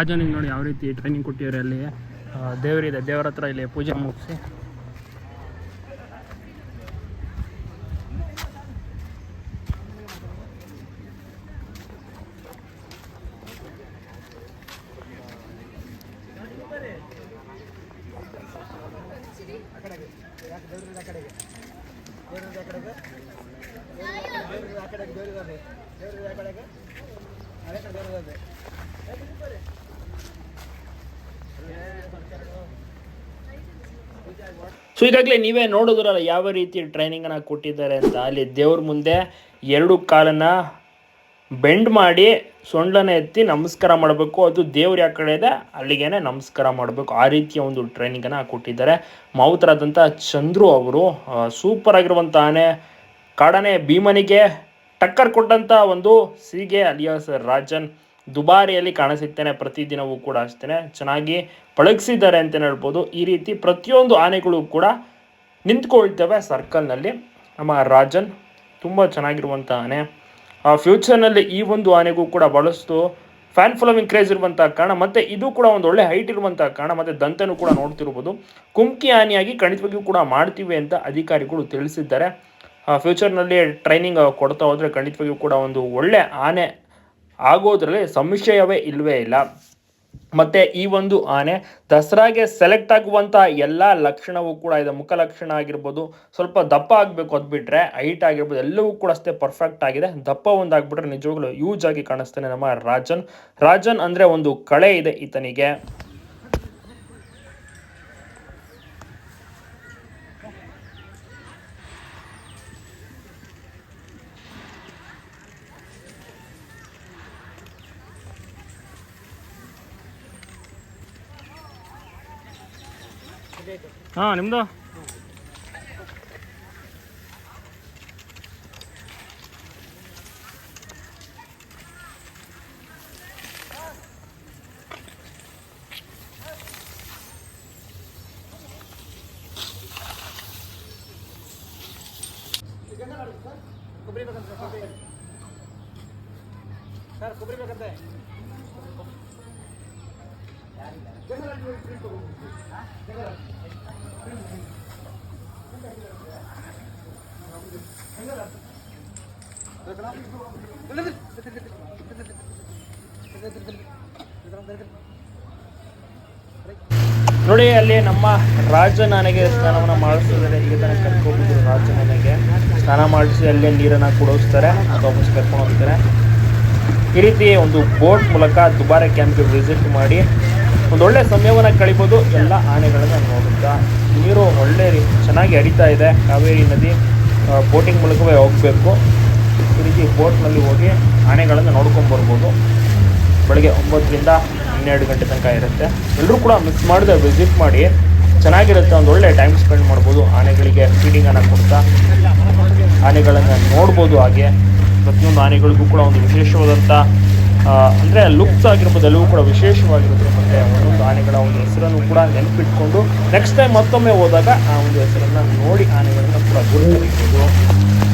ರಾಜನಿಗೆ ನೋಡಿ ಯಾವ ರೀತಿ ಟ್ರೈನಿಂಗ್ ಕೊಟ್ಟಿದ್ದಾರೆ ಅಲ್ಲಿ. ದೇವರಿದೆ ದೇವರ ಹತ್ರ ಇಲ್ಲಿ ಪೂಜೆ ಮುಗಿಸಿ. ಸೊ ಈಗಾಗಲೇ ನೀವೇ ನೋಡಿದ್ರಲ್ಲ ಯಾವ ರೀತಿ ಟ್ರೈನಿಂಗನ್ನು ಕೊಟ್ಟಿದ್ದಾರೆ ಅಂತ. ಅಲ್ಲಿ ದೇವ್ರ ಮುಂದೆ ಎರಡು ಕಾಲನ್ನು ಬೆಂಡ್ ಮಾಡಿ ಸೊಂಡನ ಎತ್ತಿ ನಮಸ್ಕಾರ ಮಾಡಬೇಕು. ಅದು ದೇವ್ರು ಯಾವ ಕಡೆ ಇದೆ ಅಲ್ಲಿಗೇನೆ ನಮಸ್ಕಾರ ಮಾಡಬೇಕು. ಆ ರೀತಿಯ ಒಂದು ಟ್ರೈನಿಂಗನ್ನು ಕೊಟ್ಟಿದ್ದಾರೆ. ಮಾವುತರಾದಂಥ ಚಂದ್ರು ಅವರು ಸೂಪರ್ ಆಗಿರುವಂಥ ಆನೆ ಕಾಡನೆ ಭೀಮನಿಗೆ ಟಕ್ಕರ್ ಕೊಟ್ಟಂಥ ಒಂದು ಸಿಗೆ ಅಲಿಯಾಸ್ ರಾಜನ್. ದುಬಾರಿಯಲ್ಲಿ ಕಾಣಿಸುತ್ತೇನೆ, ಪ್ರತಿದಿನವೂ ಕೂಡ ಅಷ್ಟೇ ಚೆನ್ನಾಗಿ ಪಳಗಿಸಿದ್ದಾರೆ ಅಂತಲೇ ಹೇಳ್ಬೋದು. ಈ ರೀತಿ ಪ್ರತಿಯೊಂದು ಆನೆಗಳು ಕೂಡ ನಿಂತ್ಕೊಳ್ತವೆ ಸರ್ಕಲ್ನಲ್ಲಿ. ನಮ್ಮ ರಾಜನ್ ತುಂಬ ಚೆನ್ನಾಗಿರುವಂಥ ಆನೆ. ಆ ಫ್ಯೂಚರ್ನಲ್ಲಿ ಈ ಒಂದು ಆನೆಗೂ ಕೂಡ ಬಳಸ್ತು ಫ್ಯಾನ್ ಫಾಲೋವಿಂಗ್ ಕ್ರೇಜ್ ಇರುವಂತಹ ಕಾರಣ, ಮತ್ತೆ ಇದು ಕೂಡ ಒಂದು ಒಳ್ಳೆ ಹೈಟ್ ಇರುವಂತಹ ಕಾರಣ, ಮತ್ತೆ ದಂತನೂ ಕೂಡ ನೋಡ್ತಿರ್ಬೋದು. ಕುಮ್ಕಿ ಆನೆಯಾಗಿ ಖಂಡಿತವಾಗಿಯೂ ಕೂಡ ಮಾಡ್ತೀವಿ ಅಂತ ಅಧಿಕಾರಿಗಳು ತಿಳಿಸಿದ್ದಾರೆ. ಫ್ಯೂಚರ್ನಲ್ಲಿ ಟ್ರೈನಿಂಗ್ ಕೊಡ್ತಾ ಹೋದರೆ ಖಂಡಿತವಾಗಿಯೂ ಕೂಡ ಒಂದು ಒಳ್ಳೆ ಆನೆ ಆಗೋದ್ರಲ್ಲಿ ಸಂಶಯವೇ ಇಲ್ಲವೇ ಇಲ್ಲ. ಮತ್ತು ಈ ಒಂದು ಆನೆ ದಸರಾಗೆ ಸೆಲೆಕ್ಟ್ ಆಗುವಂಥ ಎಲ್ಲ ಲಕ್ಷಣವೂ ಕೂಡ ಇದೆ. ಮುಖ ಲಕ್ಷಣ ಆಗಿರ್ಬೋದು, ಸ್ವಲ್ಪ ದಪ್ಪ ಆಗಬೇಕು ಅದು ಬಿಟ್ಟರೆ ಹೈಟ್ ಆಗಿರ್ಬೋದು, ಎಲ್ಲವೂ ಕೂಡ ಅಷ್ಟೇ ಪರ್ಫೆಕ್ಟ್ ಆಗಿದೆ. ದಪ್ಪ ಒಂದು ಆಗ್ಬಿಟ್ರೆ ನಿಜವಾಗ್ಲೂ ಯೂಜ್ ಆಗಿ ಕಾಣಿಸ್ತಾನೆ ನಮ್ಮ ರಾಜನ್. ರಾಜನ್ ಅಂದರೆ ಒಂದು ಕಳೆ ಇದೆ ಈತನಿಗೆ. ಹಾಂ ನಿಮ್ಮದು ನೋಡಿ, ಅಲ್ಲಿ ನಮ್ಮ ರಾಜನಾನೆಗೆ ಸ್ನಾನವನ್ನು ಮಾಡಿಸ್ತಿದ್ದಾರೆ. ಈಗ ತನಕ ರಾಜ ನನಗೆ ಸ್ನಾನ ಮಾಡಿಸಿ ಅಲ್ಲೇ ನೀರನ್ನು ಕುಡಿಸ್ತಾರೆ ವಾಪಸ್ ಕರ್ಕೊಂಡು ಹೋಗ್ತಾರೆ. ಈ ರೀತಿ ಒಂದು ಬೋಟ್ ಮೂಲಕ ದುಬಾರೆ ಕ್ಯಾಂಪ್ಗೆ ವಿಸಿಟ್ ಮಾಡಿ ಒಂದು ಒಳ್ಳೆ ಸಮಯವನ್ನು ಕಳಿಬೋದು. ಎಲ್ಲ ಆನೆಗಳನ್ನು ನೋಡುತ್ತಾ ನೀರು ಒಳ್ಳೆ ಚೆನ್ನಾಗಿ ಹರಿತಾ ಇದೆ. ಕಾವೇರಿ ನದಿ ಬೋಟಿಂಗ್ ಮೂಲಕವೇ ಹೋಗಬೇಕು. ಈ ರೀತಿ ಬೋಟ್ನಲ್ಲಿ ಹೋಗಿ ಆನೆಗಳನ್ನು ನೋಡ್ಕೊಂಡು ಬರ್ಬೋದು. ಬೆಳಗ್ಗೆ ಒಂಬತ್ತರಿಂದ ಹನ್ನೆರಡು ಗಂಟೆ ತನಕ ಇರುತ್ತೆ. ಎಲ್ಲರೂ ಕೂಡ ಮಿಸ್ ಮಾಡಿದೆ ವಿಸಿಟ್ ಮಾಡಿ. ಚೆನ್ನಾಗಿರುತ್ತೆ, ಒಂದು ಒಳ್ಳೆ ಟೈಮ್ ಸ್ಪೆಂಡ್ ಮಾಡ್ಬೋದು ಆನೆಗಳಿಗೆ ಫೀಡಿಂಗನ್ನು ಕೊಡ್ತಾ. ಆನೆಗಳನ್ನು ನೋಡ್ಬೋದು ಹಾಗೆ. ಪ್ರತಿಯೊಂದು ಆನೆಗಳಿಗೂ ಕೂಡ ಒಂದು ವಿಶೇಷವಾದಂಥ ಅಂದರೆ ಲುಕ್ಸ್ ಆಗಿರ್ಬೋದು ಎಲ್ಲವೂ ಕೂಡ ವಿಶೇಷವಾಗಿರುತ್ತೆ. ಮತ್ತು ಒಂದೊಂದು ಆನೆಗಳ ಒಂದು ಹೆಸರನ್ನು ಕೂಡ ನೆನಪಿಟ್ಕೊಂಡು ನೆಕ್ಸ್ಟ್ ಟೈಮ್ ಮತ್ತೊಮ್ಮೆ ಹೋದಾಗ ಆ ಒಂದು ಹೆಸರನ್ನು ನೋಡಿ ಆನೆಗಳನ್ನು ಕೂಡ ಗುರುತಿಸಬಹುದು